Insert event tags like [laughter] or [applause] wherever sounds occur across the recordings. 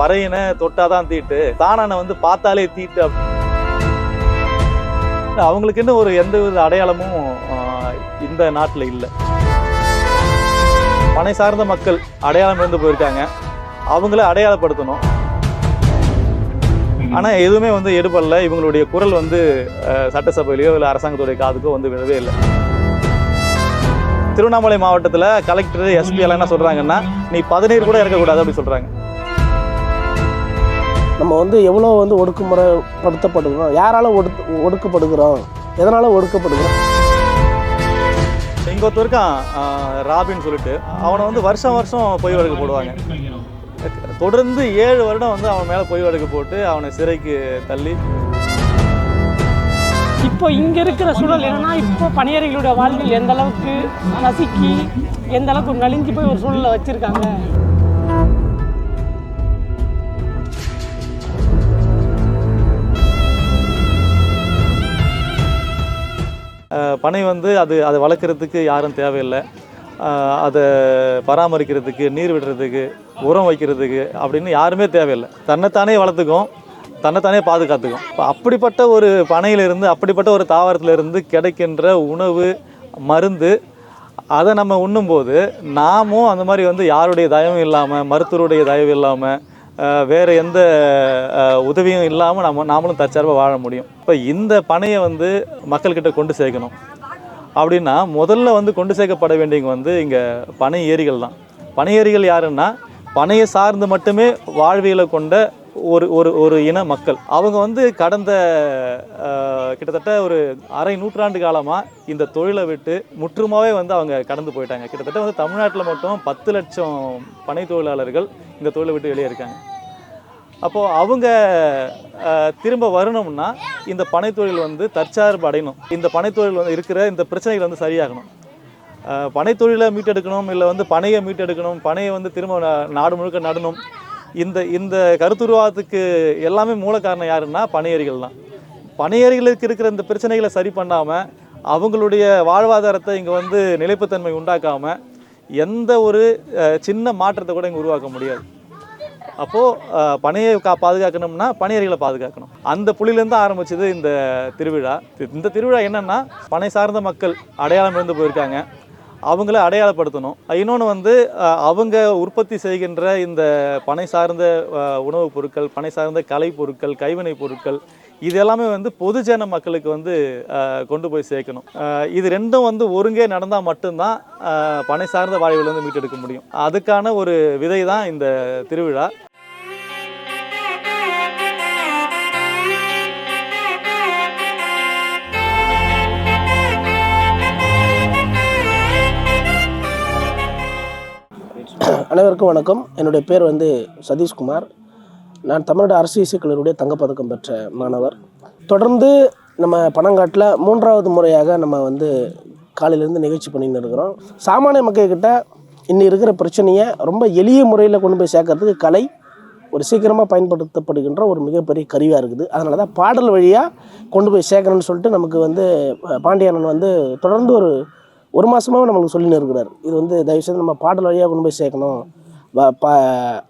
பறையினை தொட்டாதான் தீட்டு. தானான வந்து பார்த்தாலே தீட்டு அப்படி- அவங்களுக்குன்னு ஒரு எந்த வித அடையாளமும் இந்த நாட்டில் இல்லை. பனை சார்ந்த மக்கள் அடையாளம் இருந்து போயிருக்காங்க. அவங்கள அடையாளப்படுத்தணும். ஆனால் எதுவுமே வந்து எடுபடல இவங்களுடைய குரல் வந்து சட்டசபையிலையோ இல்லை அரசாங்கத்துடைய காதுக்கோ வந்து விழவே இல்லை. திருவண்ணாமலை மாவட்டத்தில் கலெக்டர் எஸ்பி எல்லாம் என்ன சொல்கிறாங்கன்னா நீ பதினேழு கூட இருக்கக்கூடாது அப்படி சொல்கிறாங்க நம்ம வந்து எவ்வளோ வந்து ஒடுக்குமுறைப்படுத்தப்படுகிறோம்? யாரால ஒடுக்கு ஒடுக்கப்படுகிறோம்? எதனால் ஒடுக்கப்படுகிறோம்? இங்கே ஒருத்தர் இருக்கான் ராபின்னு சொல்லிட்டு அவனை வந்து வருஷம் வருஷம் பொய் வழக்கு போடுவாங்க. தொடர்ந்து ஏழு வருடம் வந்து அவன் மேலே பொய் வழக்கு போட்டு அவனை சிறைக்கு தள்ளி. இப்போ இங்க இருக்கிற சூழல் என்னன்னா இப்போ பணியாளர்களுடைய வாழ்வில் எந்த அளவுக்கு நசுக்கி எந்த அளவுக்கு நலிஞ்சு போய் ஒரு சூழலை வச்சிருக்காங்க? பனை வந்து அது அதை வளர்க்குறதுக்கு யாரும் தேவையில்லை. அதை பராமரிக்கிறதுக்கு நீர் விடுறதுக்கு உரம் வைக்கிறதுக்கு அப்படின்னு யாருமே தேவையில்லை. தன்னைத்தானே வளர்த்துக்கும் தன்னைத்தானே பாதுகாத்துக்கும். இப்போ அப்படிப்பட்ட ஒரு பனையிலிருந்து அப்படிப்பட்ட ஒரு தாவரத்திலிருந்து கிடைக்கின்ற உணவு மருந்து அதை நம்ம உண்ணும்போது நாமும் அந்த மாதிரி வந்து யாருடைய தயவும் இல்லாமல் மருத்துவருடைய தயவு இல்லாமல் வேறு எந்த உதவியும் இல்லாமல் நம்ம நாமளும் தற்சார்பாக வாழ முடியும். இப்போ இந்த பனையை வந்து மக்கள்கிட்ட கொண்டு சேர்க்கணும். அப்படின்னா முதல்ல வந்து கொண்டு சேர்க்கப்பட வேண்டியவங்க வந்து இங்கே பனை ஏரிகள் தான். பனை ஏரிகள் யாருன்னா பனையை சார்ந்து மட்டுமே வாழ்வியலை கொண்ட ஒரு ஒரு ஒரு இன மக்கள். அவங்க வந்து கடந்த கிட்டத்தட்ட ஒரு அரை நூற்றாண்டு காலமாக இந்த தொழிலை விட்டு முற்றுமாவே வந்து அவங்க கடந்து போயிட்டாங்க. கிட்டத்தட்ட வந்து தமிழ்நாட்டில் மட்டும் பத்து லட்சம் பனை தொழிலாளர்கள் இந்த தொழிலை விட்டு வெளியே இருக்காங்க. அப்போது அவங்க திரும்ப வரணும்னா இந்த பனைத்தொழில் வந்து தற்சார்பு அடையணும். இந்த பனைத்தொழில் வந்து இருக்கிற இந்த பிரச்சனைகள் வந்து சரியாகணும். பனைத்தொழிலை மீட்டெடுக்கணும் இல்லை வந்து பனையை மீட்டெடுக்கணும் பனையை வந்து திரும்ப நாடு முழுக்க நடணும். இந்த இந்த கருத்துருவாதத்துக்கு எல்லாமே மூல காரணம் யாருன்னா பனையேறிகள் தான். பனையேறிகளுக்கு இருக்கிற இந்த பிரச்சனைகளை சரி பண்ணாமல் அவங்களுடைய வாழ்வாதாரத்தை இங்கே வந்து நிலைப்புத்தன்மை உண்டாக்காமல் எந்த ஒரு சின்ன மாற்றத்தை கூட இங்கே உருவாக்க முடியாது. அப்போது பனையை கா பாதுகாக்கணும்னா பனையறிகளை பாதுகாக்கணும். அந்த புள்ளிலேருந்து ஆரம்பிச்சது இந்த திருவிழா. இந்த திருவிழா என்னென்னா பனை சார்ந்த மக்கள் அடையாளம் இருந்து போயிருக்காங்க. அவங்கள அடையாளப்படுத்தணும். இன்னொன்று வந்து அவங்க உற்பத்தி செய்கின்ற இந்த பனை சார்ந்த உணவுப் பொருட்கள் பனை சார்ந்த கலை பொருட்கள் கைவினை பொருட்கள் இது எல்லாமே வந்து பொதுஜன மக்களுக்கு வந்து கொண்டு போய் சேர்க்கணும். இது ரெண்டும் வந்து ஒருங்கே நடந்தால் மட்டும்தான் பனை சார்ந்த வாழ்விலிருந்து மீட்டெடுக்க முடியும். அதுக்கான ஒரு விதை தான் இந்த திருவிழா. அனைவருக்கும் வணக்கம். என்னுடைய பேர் வந்து சதீஷ்குமார். நான் தமிழ்நாடு அரசு இசைக் தங்கப்பதக்கம் பெற்ற மாணவர். தொடர்ந்து நம்ம பனங்காட்டில் மூன்றாவது முறையாக நம்ம வந்து காலையிலேருந்து நிகழ்ச்சி பண்ணிட்டு இருக்கிறோம். சாமானிய மக்கள்கிட்ட இன்னி இருக்கிற பிரச்சனையை ரொம்ப எளிய முறையில் கொண்டு போய் சேர்க்கறதுக்கு கலை ஒரு சீக்கிரமாக பயன்படுத்தப்படுகின்ற ஒரு மிகப்பெரிய கருவியாக இருக்குது. அதனால தான் பாடல் வழியாக கொண்டு போய் சேர்க்கணும்னு சொல்லிட்டு நமக்கு வந்து அஹ், வந்து தொடர்ந்து ஒரு ஒரு மாதமாக நம்மளுக்கு சொல்லின்னு இருக்கிறார். இது வந்து தயவுசெய்து நம்ம பாடல் வழியாக கொண்டு போய் சேர்க்கணும். ப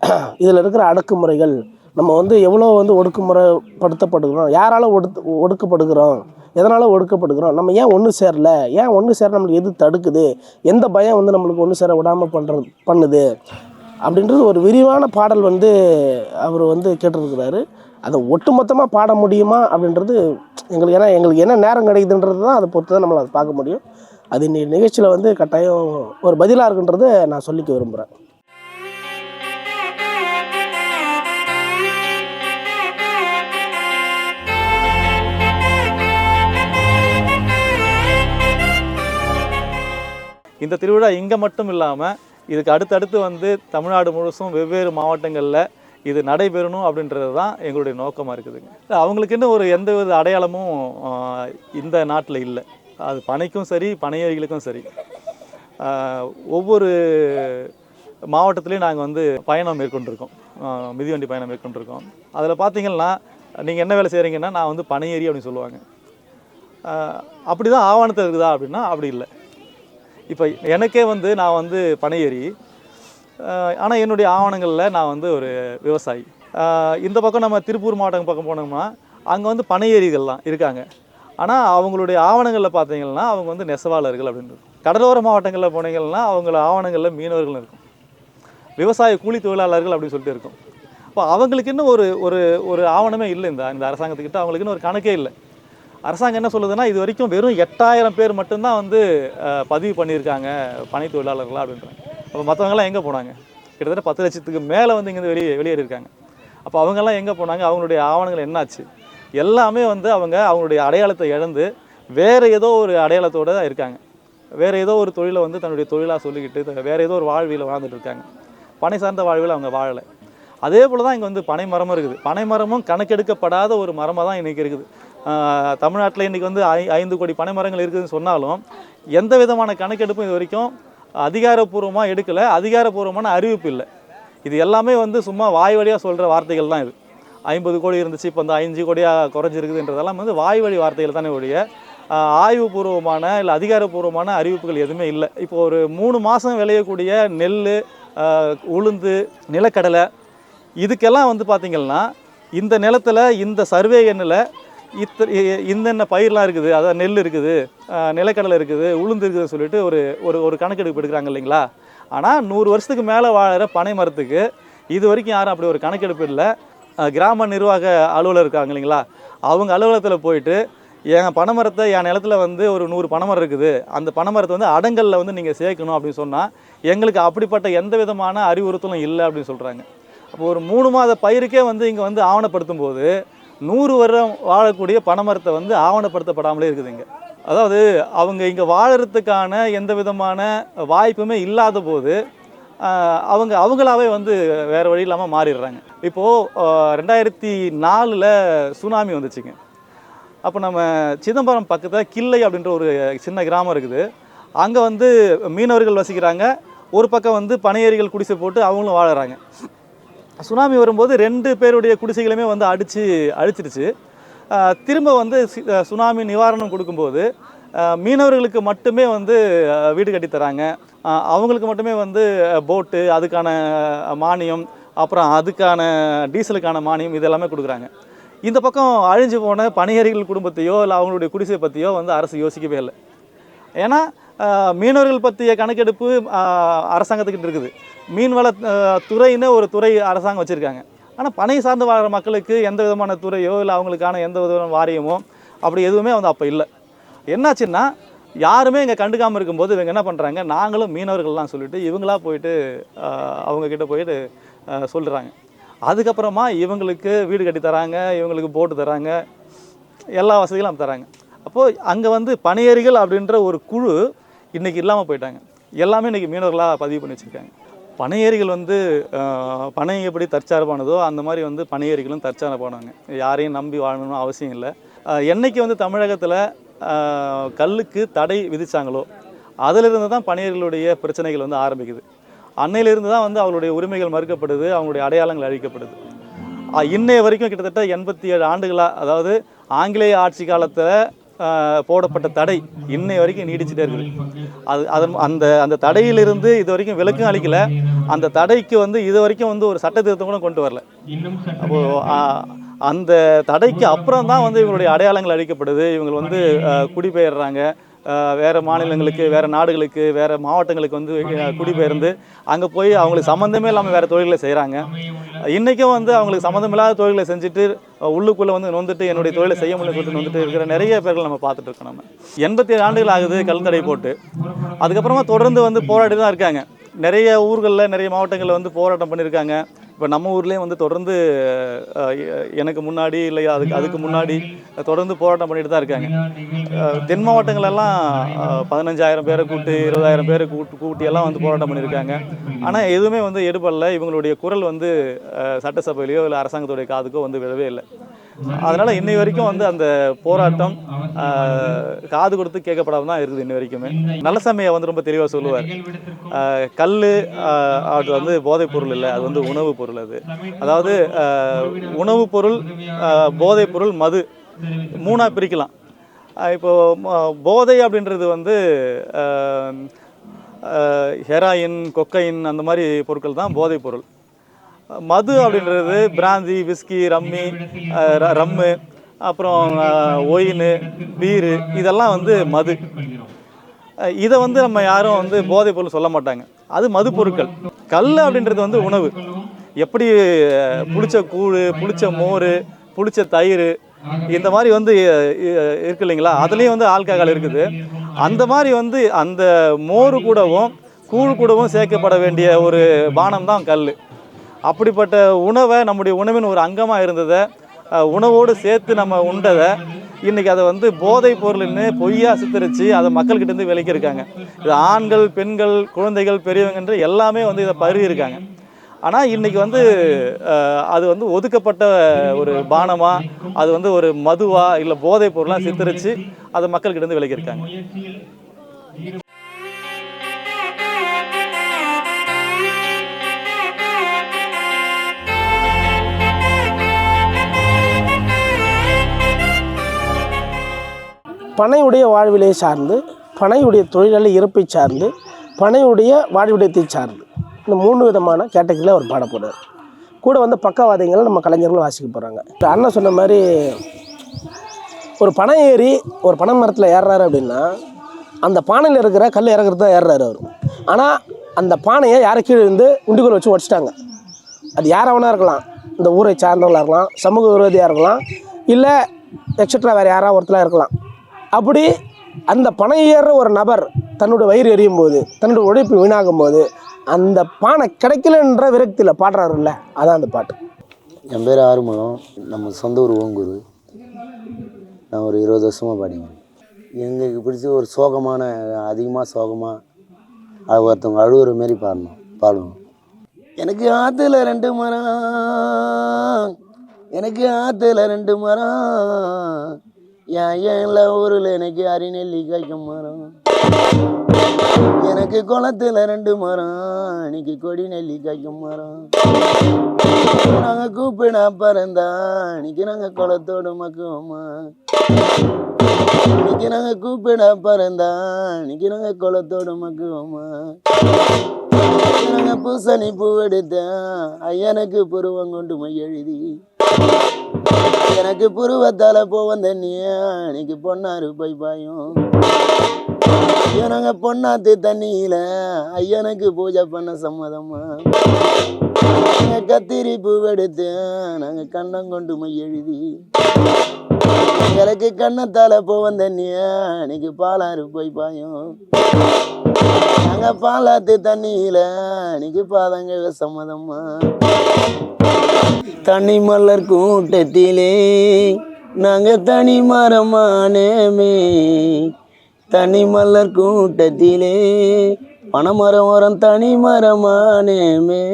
[clears throat] இதில் இருக்கிற அடக்குமுறைகள் நம்ம வந்து எவ்வளோ வந்து ஒடுக்குமுறைப்படுத்தப்படுகிறோம் யாரால் ஒடுத்து ஒடுக்கப்படுகிறோம் எதனால் ஒடுக்கப்படுகிறோம் நம்ம ஏன் ஒன்று சேரல ஏன் ஒன்று சேர நம்மளுக்கு எது தடுக்குது எந்த பயம் வந்து நம்மளுக்கு ஒன்று சேர விடாமல் பண்ணுறது பண்ணுது அப்படின்றது ஒரு விரிவான பாடல் வந்து அவர் வந்து கேட்டிருக்கிறாரு. அதை ஒட்டுமொத்தமாக பாட முடியுமா அப்படின்றது எங்களுக்கு ஏன்னா எங்களுக்கு என்ன நேரம் கிடைக்குதுன்றது தான் அதை பொறுத்து தான் நம்மளை அதை பார்க்க முடியும். அது இன்னைக்கு நிகழ்ச்சியில் வந்து கட்டாயம் ஒரு பதிலாக இருக்குன்றதை நான் சொல்லிக்க விரும்புகிறேன் இந்த திருவிழா இங்கே மட்டும் இல்லாமல் இதுக்கு அடுத்தடுத்து வந்து தமிழ்நாடு முழுசும் வெவ்வேறு மாவட்டங்களில் இது நடைபெறணும் அப்படின்றது தான் எங்களுடைய நோக்கமாக இருக்குதுங்க. அவங்களுக்குன்னு ஒரு எந்த வித அடையாளமும் இந்த நாட்டில் இல்லை. அது பனைக்கும் சரி பனையறிகளுக்கும் சரி. ஒவ்வொரு மாவட்டத்துலேயும் நாங்கள் வந்து பயணம் மேற்கொண்டிருக்கோம். மிதிவண்டி பயணம் மேற்கொண்டிருக்கோம். அதில் பார்த்தீங்கன்னா நீங்கள் என்ன வேலை செய்கிறீங்கன்னா நான் வந்து பனையேறி அப்படின்னு சொல்லுவாங்க. அப்படி தான் ஆவணத்தில் இருக்குதா அப்படின்னா அப்படி இல்லை. இப்போ எனக்கே வந்து நான் வந்து பனையேறி ஆனால் என்னுடைய ஆவணங்களில் நான் வந்து ஒரு விவசாயி. இந்த பக்கம் நம்ம திருப்பூர் மாவட்டம் பக்கம் போனோம்னா அங்கே வந்து பனையேரிகள்லாம் இருக்காங்க. ஆனால் அவங்களுடைய ஆவணங்களில் பார்த்தீங்கன்னா அவங்க வந்து நெசவாளர்கள் அப்படின்றது கடலோர மாவட்டங்களில் போனீங்கன்னா அவங்கள ஆவணங்களில் மீனவர்கள் இருக்கும். விவசாய கூலி தொழிலாளர்கள் அப்படின்னு சொல்லிட்டு இருக்கும். அப்போ அவங்களுக்குன்னு ஒரு ஒரு ஒரு ஆவணமே இல்லை இந்த இந்த அரசாங்கத்துக்கிட்ட. அவங்களுக்குன்னு ஒரு கணக்கே இல்லை. அரசாங்கம் என்ன சொல்லுதுன்னா இது வரைக்கும் வெறும் எட்டாயிரம் பேர் மட்டும்தான் வந்து பதிவு பண்ணியிருக்காங்க பனை தொழிலாளர்களா அப்படின்றாங்க. அப்போ மற்றவங்கலாம் எங்கே போனாங்க? கிட்டத்தட்ட பத்து லட்சத்துக்கு மேலே வந்து இங்கேருந்து வெளியே வெளியேறியிருக்காங்க. அப்போ அவங்கெல்லாம் எங்கே போனாங்க? அவங்களுடைய ஆவணங்கள் என்னாச்சு? எல்லாமே வந்து அவங்க அவங்களுடைய அடையாளத்தை இழந்து வேறு ஏதோ ஒரு அடையாளத்தோடு தான் இருக்காங்க. வேறு ஏதோ ஒரு தொழிலை வந்து தன்னுடைய தொழிலாக சொல்லிக்கிட்டு வேறு ஏதோ ஒரு வாழ்வியில் வாழ்ந்துட்டு இருக்காங்க. பனை சார்ந்த வாழ்வில் அவங்க வாழலை. அதே போல் தான் இங்கே வந்து பனை மரமும் இருக்குது. பனை மரமும் கணக்கெடுக்கப்படாத ஒரு மரமாக தான் இன்றைக்கி இருக்குது. தமிழ்நாட்டில் இன்றைக்கி வந்து ஐ ஐந்து கோடி பனை மரங்கள் இருக்குதுன்னு சொன்னாலும் எந்த விதமான கணக்கெடுப்பும் இது வரைக்கும் அதிகாரப்பூர்வமாக எடுக்கலை அதிகாரப்பூர்வமான அறிவிப்பு இல்லை. இது எல்லாமே வந்து சும்மா வாய் வழியாக சொல்கிற வார்த்தைகள் தான் இது. ஐம்பது கோடி இருந்துச்சு இப்போ வந்து அஞ்சு கோடியாக குறைஞ்சிருக்குதுன்றதெல்லாம் வந்து வாய் வழி வார்த்தைகள் தானே ஒழிய ஆய்வுபூர்வமான இல்லை அதிகாரப்பூர்வமான அறிவிப்புகள் எதுவுமே இல்லை. இப்போ ஒரு மூணு மாதம் விளையக்கூடிய நெல் உளுந்து நிலக்கடலை இதுக்கெல்லாம் வந்து பார்த்திங்கன்னா இந்த நிலத்தில் இந்த சர்வே எண்ணில் இத்த இந்தென்ன பயிரெலாம் இருக்குது அதாவது நெல் இருக்குது நிலக்கடலை இருக்குது உளுந்து இருக்குதுன்னு சொல்லிட்டு ஒரு ஒரு ஒரு கணக்கெடுப்பு எடுக்கிறாங்க இல்லைங்களா? ஆனால் நூறு வருஷத்துக்கு மேலே வாழற பனை மரத்துக்கு இது வரைக்கும் யாரும் அப்படி ஒரு கணக்கெடுப்பு இல்லை. கிராம நிர்வாக அலுவலர் இருக்காங்க இல்லைங்களா? அவங்க அலுவலகத்தில் போயிட்டு என் பனைமரத்தை என் நிலத்துல வந்து ஒரு நூறு பனைமரம் இருக்குது. அந்த பனைமரத்தை வந்து அடங்கலில் வந்து நீங்கள் சேர்க்கணும் அப்படின்னு சொன்னால் எங்களுக்கு அப்படிப்பட்ட எந்த விதமான அறிவுறுத்தலும் இல்லை அப்படின்னு சொல்கிறாங்க அப்போ ஒரு மூணு மாத பயிருக்கே வந்து இங்கே வந்து ஆவணப்படுத்தும் போது நூறு வருடம் வாழக்கூடிய பனைமரத்தை வந்து ஆவணப்படுத்தப்படாமலே இருக்குது இங்கே. அதாவது அவங்க இங்கே வாழறதுக்கான எந்த விதமான வாய்ப்புமே இல்லாத போது அவங்க அவங்களாவே வந்து வேறு வழி இல்லாமல் மாறிடுறாங்க. இப்போது ரெண்டாயிரத்தி நாலில் சுனாமி வந்துச்சுங்க. அப்போ நம்ம சிதம்பரம் பக்கத்தில் கிள்ளை அப்படின்ற ஒரு சின்ன கிராமம் இருக்குது. அங்கே வந்து மீனவர்கள் வசிக்கிறாங்க. ஒரு பக்கம் வந்து பனையேரிகள் குடிசை போட்டு அவங்களும் வாழுறாங்க. சுனாமி வரும்போது ரெண்டு பேருடைய குடிசைகளுமே வந்து அடித்து அழிச்சிருச்சு திரும்ப வந்து சி- சுனாமி நிவாரணம் கொடுக்கும்போது மீனவர்களுக்கு மட்டுமே வந்து வீடு கட்டி தராங்க அவங்களுக்கு மட்டுமே வந்து போட்டு அதுக்கான மானியம் அப்புறம் அதுக்கான டீசலுக்கான மானியம் இது எல்லாமே கொடுக்குறாங்க. இந்த பக்கம் அழிஞ்சு போன பணியறிகள் குடும்பத்தையோ இல்லை அவங்களுடைய குடிசை பற்றியோ வந்து அரசு யோசிக்கவே இல்லை. ஏன்னா மீனவர்கள் பற்றிய கணக்கெடுப்பு அரசாங்கத்துக்கிட்ட இருக்குது. மீன்வள துறைன்னு ஒரு துறை அரசாங்கம் வச்சுருக்காங்க. ஆனால் பனை சார்ந்து வாழ்கிற மக்களுக்கு எந்த விதமான துறையோ இல்லை அவங்களுக்கான எந்த விதமான வாரியமோ அப்படி எதுவுமே வந்து அப்போ இல்லை. என்னாச்சுன்னா யாருமே இங்கே கண்டுக்காமல் இருக்கும்போது இவங்க என்ன பண்ணுறாங்க நாங்களும் மீனவர்கள்லாம் சொல்லிட்டு இவங்களா போயிட்டு அவங்கக்கிட்ட அவங்க போயிட்டு சொல்கிறாங்க அதுக்கப்புறமா இவங்களுக்கு வீடு கட்டி தராங்க இவங்களுக்கு போட்டு தராங்க எல்லா வசதிகளும் தராங்க. அப்போது அங்கே வந்து பணியேறிகள் அப்படின்ற ஒரு குழு இன்றைக்கி இல்லாமல் போயிட்டாங்க. எல்லாமே இன்றைக்கி மீனவர்களாக பதிவு பண்ணி வச்சுருக்காங்க. பனையேறிகள் வந்து பனை எப்படி தற்சார்பானதோ அந்த மாதிரி வந்து பனையேறிகளும் தற்சார்பானவங்க. யாரையும் நம்பி வாழணும்னு அவசியம் இல்லை. என்றைக்கு வந்து தமிழகத்தில் கல்லுக்கு தடை விதிச்சாங்களோ அதிலிருந்து தான் பணியர்களுடைய பிரச்சனைகள் வந்து ஆரம்பிக்குது. அன்னையிலிருந்து தான் வந்து அவங்களுடைய உரிமைகள் மறுக்கப்படுது அவங்களுடைய அடையாளங்கள் அழிக்கப்படுது. இன்னைய வரைக்கும் கிட்டத்தட்ட எண்பத்தி ஏழு ஆண்டுகளாக அதாவது ஆங்கிலேய ஆட்சி காலத்தில் போடப்பட்ட தடை இன்னை வரைக்கும் நீடிச்சுட்டே இருக்குது. அது அதன் அந்த அந்த தடையிலிருந்து இது வரைக்கும் விலக்கும் அளிக்கல. அந்த தடைக்கு வந்து இது வரைக்கும் வந்து ஒரு சட்ட திருத்தம் கூட கொண்டு வரல. அப்போது அந்த தடைக்கு அப்புறம் தான் வந்து இவங்களுடைய அடையாளங்கள் அழிக்கப்படுது. இவங்க வந்து குடிபெயர்றாங்க. வேறு மாநிலங்களுக்கு வேறு நாடுகளுக்கு வேறு மாவட்டங்களுக்கு வந்து குடிபெயர்ந்து அங்கே போய் அவங்களுக்கு சம்மந்தமே இல்லாமல் வேறு தொழில்களை செய்கிறாங்க இன்றைக்கும் வந்து அவங்களுக்கு சம்மந்தமில்லாத தொழில்களை செஞ்சுட்டு உள்ளுக்குள்ளே வந்து நொந்துட்டு என்னுடைய தொழிலை செய்ய முடியல சொல்லிட்டு நொந்துட்டு இருக்கிற நிறைய பேர்கள் நம்ம பார்த்துட்டு இருக்கோம் நம்ம. எண்பத்தி ஏழு ஆண்டுகள் ஆகுது கல் தடை போட்டு. அதுக்கப்புறமா தொடர்ந்து வந்து போராடி தான் இருக்காங்க. நிறைய ஊர்களில் நிறைய மாவட்டங்களில் வந்து போராட்டம் பண்ணியிருக்காங்க. இப்போ நம்ம ஊர்லேயும் வந்து தொடர்ந்து எனக்கு முன்னாடி இல்லை அதுக்கு அதுக்கு முன்னாடி தொடர்ந்து போராட்டம் பண்ணிட்டு தான் இருக்காங்க. தென் மாவட்டங்களெல்லாம் பதினஞ்சாயிரம் பேரை கூட்டு இருபதாயிரம் பேரை கூட்டு கூட்டி எல்லாம் வந்து போராட்டம் பண்ணியிருக்காங்க ஆனால் எதுவுமே வந்து எடுபடல. இவங்களுடைய குரல் வந்து சட்டசபையிலையோ இல்லை அரசாங்கத்துடைய காதுக்கோ வந்து விழவே இல்லை. அதனால் இன்னை வரைக்கும் வந்து அந்த போராட்டம் காது கொடுத்து கேட்கப்படாம தான் இருக்குது இன்ன வரைக்குமே. நல்லசமையை வந்து ரொம்ப தெளிவாக சொல்லுவார். கல் அது வந்து போதைப் பொருள் இல்லை அது வந்து உணவுப் பொருள் அது. அதாவது உணவுப் பொருள் போதைப் பொருள் மது மூணாக பிரிக்கலாம். இப்போது போதை அப்படின்றது வந்து ஹெராயின் கொக்கைன் அந்த மாதிரி பொருட்கள் தான் போதைப் பொருள். மது அப்படின்றது பிராந்தி விஸ்கி ரம்மி ர- ரம்மு அப்புறம் ஒயின் பீரு இதெல்லாம் வந்து மது. இதை வந்து நம்ம யாரும் வந்து போதைப் பொருள் சொல்ல மாட்டாங்க. அது மது பொருட்கள். கல் அப்படின்றது வந்து உணவு. எப்படி புளிச்ச கூழ் புளிச்ச மோர் புளிச்ச தயிர் இந்த மாதிரி வந்து இருக்கு இல்லைங்களா? அதுலேயும் வந்து ஆல்கஹால் இருக்குது. அந்த மாதிரி வந்து அந்த மோர் கூடவும் கூழ் கூடவும் சேர்க்கப்பட வேண்டிய ஒரு பானம் தான் கல் அப்படிப்பட்ட உணவை நம்முடைய உணவின் ஒரு அங்கமாக இருந்ததை உணவோடு சேர்த்து நம்ம உண்டதை இன்றைக்கி அதை வந்து போதைப் பொருள்னு பொய்யா சித்தரித்து அதை மக்கள்கிட்டேருந்து விலக்கியிருக்காங்க விலக்கி இருக்காங்க இது ஆண்கள் பெண்கள் குழந்தைகள் பெரியவங்கன்ற எல்லாமே வந்து இதை பருகி இருக்காங்க ஆனால் இன்றைக்கி வந்து அது வந்து ஒதுக்கப்பட்ட ஒரு பானமாக அது வந்து ஒரு மதுவாக இல்லை போதைப் பொருளாக சித்தரித்து அதை மக்கள்கிட்டேருந்து விலக்கியிருக்காங்க பனையுடைய வாழ்விலை சார்ந்து பனையுடைய தொழிலாளி இறப்பை சார்ந்து பனையுடைய வாழ்விடத்தை சார்ந்து இந்த மூணு விதமான கேட்டகரியில் அவர் பாட போகிறார் கூட வந்து பக்கவாதியங்களை நம்ம கலைஞர்கள் வாசிக்க போகிறாங்க இப்போ அண்ணன் சொன்ன மாதிரி ஒரு பனை ஏறி ஒரு பனை மரத்தில் ஏறுறாரு அப்படின்னா அந்த பானையில் இருக்கிற கல் இறக்குறது தான் ஏறுறாரு அவர். ஆனால் அந்த பானையை யாரை கீழே இருந்து உண்டிகோல் வச்சு உடச்சிட்டாங்க. அது யாரவனாக இருக்கலாம்? இந்த ஊரை சார்ந்தவங்களா இருக்கலாம்? சமூக விரோதியாக இருக்கலாம்? இல்லை எக்ஸட்ரா வேறு யாராவது ஒருத்தராக இருக்கலாம்? அப்படி அந்த பனை ஏறுற ஒரு நபர் தன்னோட வயிறு எரியும் போது தன்னோட உழைப்பு வீணாகும் போது அந்த பானை கிடைக்கலன்ற விரக்தியில் பாடுறாருல்ல அதான் அந்த பாட்டு. என் பேர் ஆறுமுகம். நம்ம சொந்த ஊர் ஓங்குரு. நான் ஒரு இருபது வருஷமாக பாடிங்க எங்களுக்கு பிடிச்ச ஒரு சோகமான அதிகமாக சோகமாக அது ஒருத்தவங்க அழுகுற மாரி பாடணும் பாடுவோம். எனக்கு ஆற்றுல ரெண்டு மரம். எனக்கு ஆற்றுல ரெண்டு மரம். என் ஊரில் எனக்கு அரிநெல்லி காய்க்கும் மரம். எனக்கு குளத்துல ரெண்டு மரம் அன்னைக்கு கொடி நெல்லி காய்க்கும் மரம். நாங்கள் கூப்பிடா பறந்தா அன்னைக்கு நாங்கள் குளத்தோடு மக்குவோமா? இன்னைக்கு நாங்கள் கூப்பிடா பறந்தா அன்னைக்கு நாங்கள் குளத்தோடு மக்குவோமா? நாங்கள் பூசணி பூ எடுத்தேன் ஐயனுக்கு புருவம் கொண்டு மை எழுதி. எனக்கு புருவத்தால போவந்த நீ இன்னைக்கு பொன்னாரு போய் பாயும். நாங்க பொன்னாத்து தண்ணியில ஐயனுக்கு பூஜை பண்ண சம்மதமா? நாங்கள் கத்திரி பூவெடுத்து நாங்கள் நாங்க கண்ணம் கொண்டு மை எழுதி. எங்களுக்கு கண்ணத்தால போவந்த நீ இன்னைக்கு பாலாறு போய் பாயும். நாங்க பாலாத்து தண்ணியில இன்னைக்கு பாதங்க சம்மதமா? தனி மலர் கூட்டத்திலே நாங்கள் தனி மரமானமே தனி மலர் கூட்டத்திலே பனைமரம் வரம் தனி மரமானமே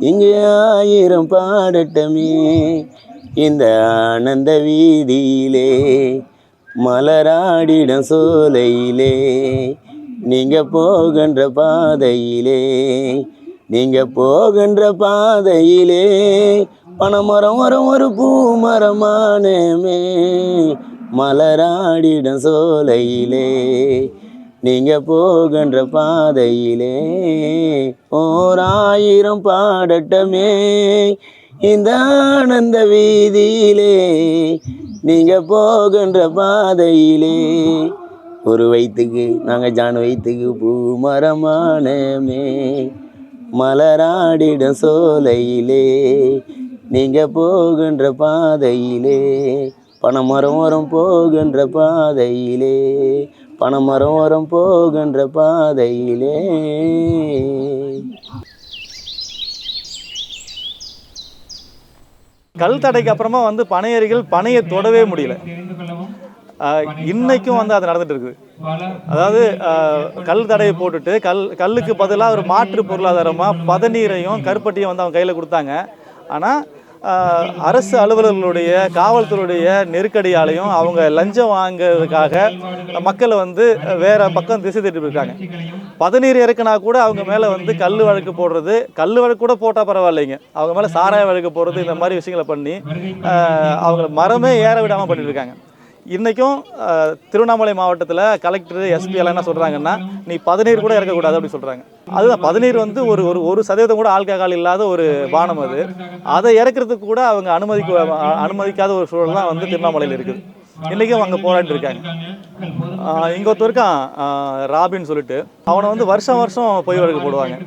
இங்கே ஆயிரம் பாடட்டமே இந்த ஆனந்த வீதியிலே மலராடிடம் சோலையிலே நீங்கள் போகின்ற பாதையிலே நீங்கள் போகின்ற பாதையிலே பனைமரம் வரும் ஒரு பூமரமானமே. மலராடிடும் மலராடிடம் சோலையிலே நீங்க போகின்ற பாதையிலே ஓர் ஆயிரம் பாடட்டமே. இந்த ஆனந்த வீதியிலே நீங்கள் போகின்ற பாதையிலே ஒரு வயிற்றுக்கு நாங்கள் ஜான் வயிற்றுக்கு பூ மரமானமே மலராடிட சோலையிலே நீங்கள் போகின்ற பாதையிலே பணமரம் வரம் போகின்ற பாதையிலே பணமரம் வரம் போகின்ற பாதையிலே. கல் தடைக்கு அப்புறமா வந்து பனையேறிகள் பனையை தொடவே முடியல. இன்றைக்கும் இன்னைக்கும் வந்து அது நடந்துட்டு இருக்குது. அதாவது கல் தடையை போட்டுட்டு கல் கல்லுக்கு பதிலாக ஒரு மாற்று பொருளாதாரமாக பதநீரையும் கருப்பட்டியும் வந்து அவங்க கையில் கொடுத்தாங்க. ஆனால் அரசு அலுவலர்களுடைய காவல்துறையுடைய நெருக்கடியாலையும் அவங்க லஞ்சம் வாங்குறதுக்காக மக்களை வந்து வேற பக்கம் திசை திருப்பி இருக்காங்க. பதநீர் இறக்குனா கூட அவங்க மேலே வந்து கல் வழக்கு போடுறது கல் வழக்கு கூட போட்டால் பரவாயில்லைங்க. அவங்க மேலே சாராய வழக்கு போடுறது இந்த மாதிரி விஷயங்களை பண்ணி ஆஹ் அவங்கள மரமே ஏற விடாமல் பண்ணிட்டு இருக்காங்க. இன்றைக்கும் திருவண்ணாமலை மாவட்டத்தில் கலெக்டர் எஸ்பி எல்லாம் என்ன சொல்கிறாங்கன்னா நீ பதினீர் கூட இறக்கக்கூடாது அப்படின்னு சொல்கிறாங்க அதுதான் பதினீர் வந்து ஒரு ஒரு ஒரு சதவீதம் கூட ஆல்கஹால் இல்லாத ஒரு பானம் அது. அதை இறக்கிறதுக்கு கூட அவங்க அனுமதிக்க அனுமதிக்காத ஒரு சூழல் தான் வந்து திருவண்ணாமலையில் இருக்குது. இன்றைக்கும் அங்கே போராடிட்டு இருக்காங்க. இங்கே ஒருத்தர் இருக்கான் ராபின்னு சொல்லிட்டு. அவனை வந்து வருஷம் வருஷம் பொய் வழக்கு போடுவாங்க.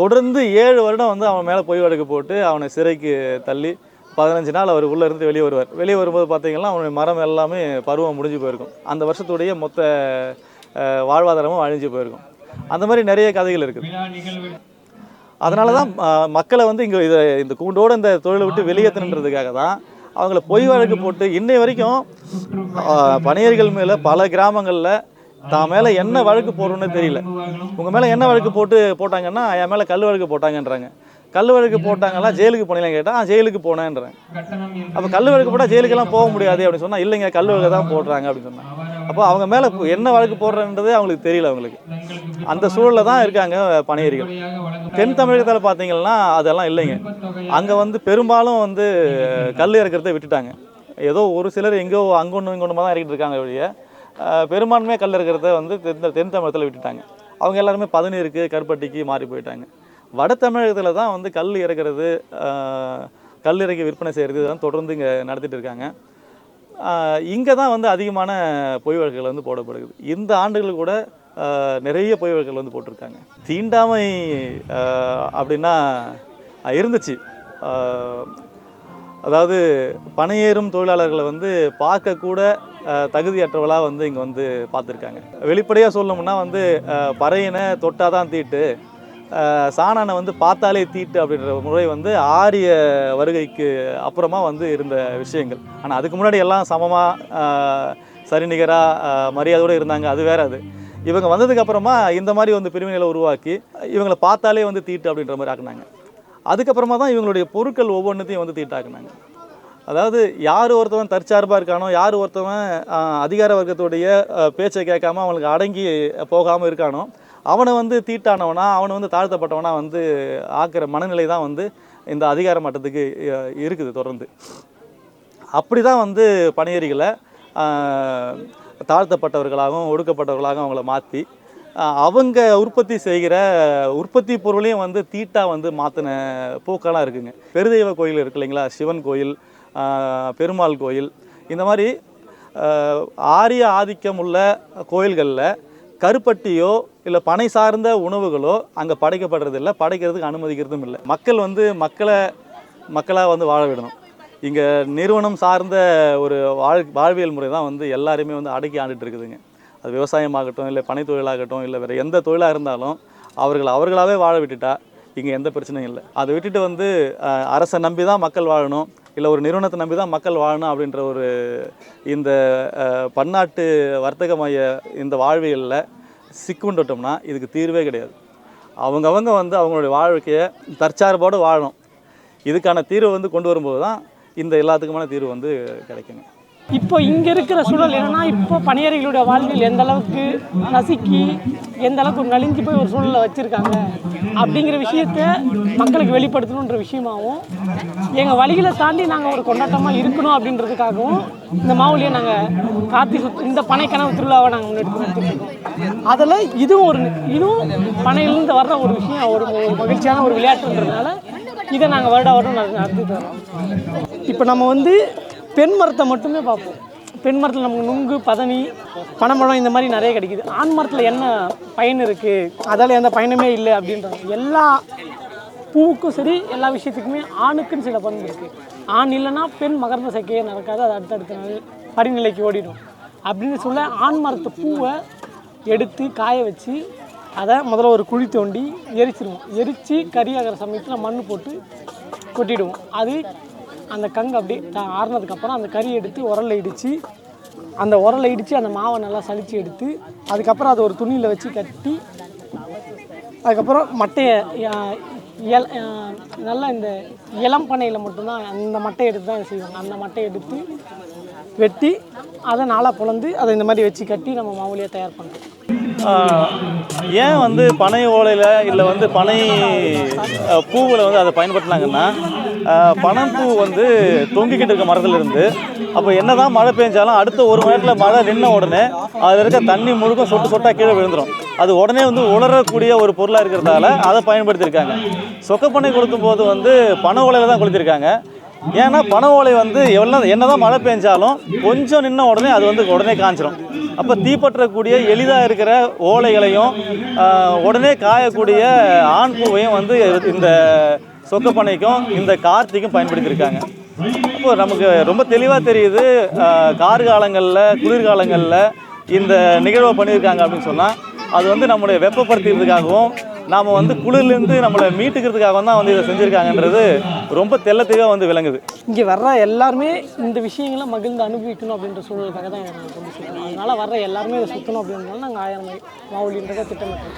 தொடர்ந்து ஏழு வருடம் வந்து அவன் மேலே பொய் வழக்கு போட்டு அவனை சிறைக்கு தள்ளி பதினஞ்சு நாள் அவர் உள்ளே இருந்து வெளியே வருவார். வெளியே வரும்போது பார்த்தீங்கன்னா அவனுடைய மரம் எல்லாமே பருவம் முடிஞ்சு போயிருக்கும். அந்த வருஷத்துடைய மொத்த வாழ்வாதாரமும் அழிஞ்சு போயிருக்கும். அந்த மாதிரி நிறைய கதைகள் இருக்குது. அதனால தான் மக்களை வந்து இங்கே இதை இந்த கூண்டோட இந்த தொழிலை விட்டு வெளியேற்றணுன்றதுக்காக தான் அவங்கள பொய் வழக்கு போட்டு இன்னை வரைக்கும் பணியர்கள் மேலே பல கிராமங்களில் தான் மேலே என்ன வழக்கு போடுறோன்னு தெரியல. உங்கள் மேலே என்ன வழக்கு போட்டு போட்டாங்கன்னா என் மேலே கல் வழக்கு போட்டாங்கன்றாங்க. கல் வழக்கு போட்டாங்களா ஜெயிலுக்கு போனீங்களான்னு கேட்டால் ஜெயிலுக்கு போனேன்றேன். அப்போ கல் வழக்கு போட்டால் ஜெயிலுக்கெல்லாம் போக முடியாது அப்படின்னு சொன்னால் இல்லைங்க கல் வழக்கு தான் போடுறாங்க அப்படின்னு சொன்னாங்க அப்போ அவங்க மேலே என்ன வழக்கு போடுறன்றதே அவங்களுக்கு தெரியல அவங்களுக்கு. அந்த சூழலில் தான் இருக்காங்க பணியரிகள். தென் தமிழகத்தில் பார்த்தீங்கன்னா அதெல்லாம் இல்லைங்க. அங்கே வந்து பெரும்பாலும் வந்து கல் இறக்கிறத விட்டுட்டாங்க. ஏதோ ஒரு சிலர் எங்கேயோ அங்கொன்று இங்கொன்றுமா தான் இறக்கிட்டு இருக்காங்க அஹ், பெரும்பான்மையாக கல் இறக்கிறத வந்து தென் தென் தமிழகத்தில் விட்டுட்டாங்க. அவங்க எல்லாருமே பதினீருக்கு கருப்பட்டிக்கு மாறி போயிட்டாங்க. வட தமிழகத்தில் தான் வந்து கல் இறக்கிறது கல் இறக்கி விற்பனை செய்கிறது இதெல்லாம் தொடர்ந்து இங்கே நடத்திட்டு இருக்காங்க. இங்கே தான் வந்து அதிகமான பொய் வழக்குகள் வந்து போடப்படுது. இந்த ஆண்டுகள் கூட நிறைய பொய் வழக்குகள் வந்து போட்டிருக்காங்க. தீண்டாமை அப்படின்னா இருந்துச்சு. அதாவது பணியேறும் தொழிலாளர்களை வந்து பார்க்கக்கூட தகுதியற்றவளாக வந்து இங்கே வந்து பார்த்துருக்காங்க. வெளிப்படையாக சொல்லணும்னா வந்து பறையினை தொட்டாதான் தீட்டு சாணனை வந்து பார்த்தாலே தீட்டு அப்படின்ற முறை வந்து ஆரிய வருகைக்கு அப்புறமா வந்து இருந்த விஷயங்கள். ஆனால் அதுக்கு முன்னாடி எல்லாம் சமமாக சரிநிகராக மரியாதையோடு இருந்தாங்க. அது வேற அது. இவங்க வந்ததுக்கப்புறமா இந்த மாதிரி வந்து பிரிவினைகளை உருவாக்கி இவங்களை பார்த்தாலே வந்து தீட்டு அப்படின்ற மாதிரி ஆக்குனாங்க. அதுக்கப்புறமா தான் இவங்களுடைய பொருட்கள் ஒவ்வொன்றத்தையும் வந்து தீட்டாக்குனாங்க. அதாவது யார் ஒருத்தவன் தற்சார்பாக இருக்கானோ யார் ஒருத்தவன் அதிகார வர்க்கத்துடைய பேச்சை கேட்காம அவங்களுக்கு அடங்கி போகாமல் இருக்கானோ அவனை வந்து தீட்டானவனா அவனை வந்து தாழ்த்தப்பட்டவனா வந்து ஆக்கிற மனநிலை தான் வந்து இந்த அதிகார மட்டத்துக்கு இருக்குது தொடர்ந்து. அப்படி தான் வந்து பணியறிகளை தாழ்த்தப்பட்டவர்களாகவும் ஒடுக்கப்பட்டவர்களாகவும் அவங்கள மாற்றி அவங்க உற்பத்தி செய்கிற உற்பத்தி பொருளையும் வந்து தீட்டா வந்து மாற்றின போக்கெல்லாம் இருக்குங்க. பெருதெய்வ கோயில் இருக்கு இல்லைங்களா? சிவன் கோயில் பெருமாள் கோயில். இந்த மாதிரி ஆரிய ஆதிக்கம் உள்ள கோயில்களில் கருப்பட்டியோ இல்லை பனை சார்ந்த உணவுகளோ அங்கே படைக்கப்படுறதில்ல. படைக்கிறதுக்கு அனுமதிக்கிறதும் இல்லை. மக்கள் வந்து மக்களை மக்களாக வந்து வாழ விடணும். இங்கே நிறுவனம் சார்ந்த ஒரு வாழ் வாழ்வியல் முறை தான் வந்து எல்லாருமே வந்து அடக்கி ஆண்டுட்டு இருக்குதுங்க. அது விவசாயமாகட்டும் இல்லை பனை தொழிலாகட்டும் இல்லை வேறு எந்த தொழிலாக இருந்தாலும் அவர்கள் அவர்களாகவே வாழ விட்டுட்டா இங்கே எந்த பிரச்சனையும் இல்லை. அதை விட்டுட்டு வந்து அரசை நம்பி தான் மக்கள் வாழணும். இல்லை ஒரு நிறுவனத்தை நம்பி தான் மக்கள் வாழணும் அப்படின்ற ஒரு இந்த பன்னாட்டு வர்த்தக மைய இந்த வாழ்வியலில் சிக்குண்டுட்டோம்னா இதுக்கு தீர்வே கிடையாது. அவங்கவங்க வந்து அவங்களுடைய வாழ்க்கையை தற்சார்போடு வாழணும். இதுக்கான தீர்வு வந்து கொண்டு வரும்போது தான் இந்த எல்லாத்துக்குமான தீர்வு வந்து கிடைக்குங்க. இப்போ இங்கே இருக்கிற சூழல் என்னென்னா இப்போ பணியாரிகளுடைய வாழ்வில் எந்த அளவுக்கு நசுக்கி எந்த அளவுக்கு நலிஞ்சு போய் ஒரு சூழலை வச்சுருக்காங்க அப்படிங்கிற விஷயத்த மக்களுக்கு வெளிப்படுத்தணுன்ற விஷயமாகவும் எங்கள் வழிகளை தாண்டி நாங்கள் ஒரு கொண்டாட்டமாக இருக்கணும் அப்படின்றதுக்காகவும் இந்த மாவுலியை நாங்கள் காத்தி சுத் இந்த பனைக்கனவு திருவிழாவை நாங்கள் முன்னெடுத்து நடத்திட்டு அதில் இதுவும் ஒரு இதுவும் பனையிலேருந்து வர்ற ஒரு விஷயம் ஒரு மகிழ்ச்சியான ஒரு விளையாட்டுன்றதுனால இதை நாங்கள் வருட வருடம் நட- நடத்திட்டு வரோம். இப்போ நம்ம வந்து பெண் மரத்தை மட்டுமே பார்ப்போம். பெண் மரத்தில் நமக்கு நுங்கு பதனி பனம்பழம் இந்த மாதிரி நிறைய கிடைக்குது. ஆண் மரத்தில் என்ன பயன் இருக்குது அதால் எந்த பயனுமே இல்லை அப்படின்றாங்க. எல்லா பூவுக்கும் சரி எல்லா விஷயத்துக்குமே ஆணுக்குன்னு சில பண்பு இருக்குது ஆண் இல்லைன்னா பெண் மகரந்த சக்கையே நடக்காது. அது அடுத்தடுத்த நாள் படிநிலைக்கு ஓடிடும். அப்படின்னு சொல்ல ஆண் மரத்து பூவை எடுத்து காய வச்சு அதை முதல்ல ஒரு குழி தோண்டி எரிச்சிடுவோம் எரித்து கறியாகிற சமயத்தில் மண் போட்டு கொட்டிடுவோம். அது அந்த கங்கு அப்படியே த- ஆறுனதுக்கப்புறம் அந்த கறி எடுத்து உரலில் இடித்து அந்த உரல்ல இடித்து அந்த மாவை நல்லா சளிச்சு எடுத்து அதுக்கப்புறம் அதை ஒரு துணியில் வச்சு கட்டி அதுக்கப்புறம் மட்டையை இல நல்லா இந்த இளம் பனையில் மட்டும்தான் அந்த மட்டையை எடுத்து தான் செய்வாங்க. அந்த மட்டையை எடுத்து வெட்டி அதை நாளாக புலந்து அதை இந்த மாதிரி வச்சு கட்டி நம்ம மாவுலியாக தயார் பண்ணுறோம் ஏன் வந்து பனை ஓலையில் இல்லை வந்து பனை பூவில் வந்து அதை பயன்படுத்தினாங்கன்னா பனம்பூ வந்து தொங்கிக்கிட்டு இருக்க மரத்துல இருந்து. அப்போ என்னதான் மழை பெஞ்சாலும் அடுத்த ஒரு மணி நேரத்தில் மழை நின்ன உடனே அதில் இருக்க தண்ணி முழுக்க சொட்டு சொட்டாக கீழே விழுந்துரும். அது உடனே வந்து உலரக்கூடிய ஒரு பொருளாக இருக்கிறதால அதை பயன்படுத்தியிருக்காங்க. சொக்கப்பண்ணை கொடுக்கும்போது வந்து பனை ஓலையில் தான் கொடுத்துருக்காங்க ஏன்னா பனை ஓலை வந்து எவ்வளோ என்னதான் மழை பெஞ்சாலும் கொஞ்சம் நின்ன உடனே அது வந்து உடனே காஞ்சிரும். அப்போ தீப்பற்றக்கூடிய எளிதாக இருக்கிற ஓலைகளையும் உடனே காயக்கூடிய ஆண் பூவையும் வந்து இந்த சொக்கப்பனைக்கும் இந்த கார்த்திக்கும் பயன்படுத்தியிருக்காங்க. இப்போ நமக்கு ரொம்ப தெளிவாக தெரியுது கார் கார்காலங்களில் குளிர்காலங்களில் இந்த நிகழ்வை பண்ணியிருக்காங்க அப்படின்னு சொன்னால் அது வந்து நம்மளை வெப்பப்படுத்திக்கிறதுக்காகவும் நாம் வந்து குளிர்லேருந்து நம்மளை மீட்டுக்கிறதுக்காகவும் தான் வந்து இதை செஞ்சுருக்காங்கன்றது ரொம்ப தெள்ள தெளிவாக வந்து விளங்குது. இங்கே வர்ற எல்லாருமே இந்த விஷயங்களை மகிழ்ந்து அனுபவிக்கணும் அப்படின்ற சூழலுக்காக தான் எனக்கு கொண்டு அதனால் வர்ற எல்லாருமே இதை சுற்றணும் அப்படின்றதுனால நாங்கள் ஆயிரம் மாவுலின்றதை திட்டமிட்டோம்.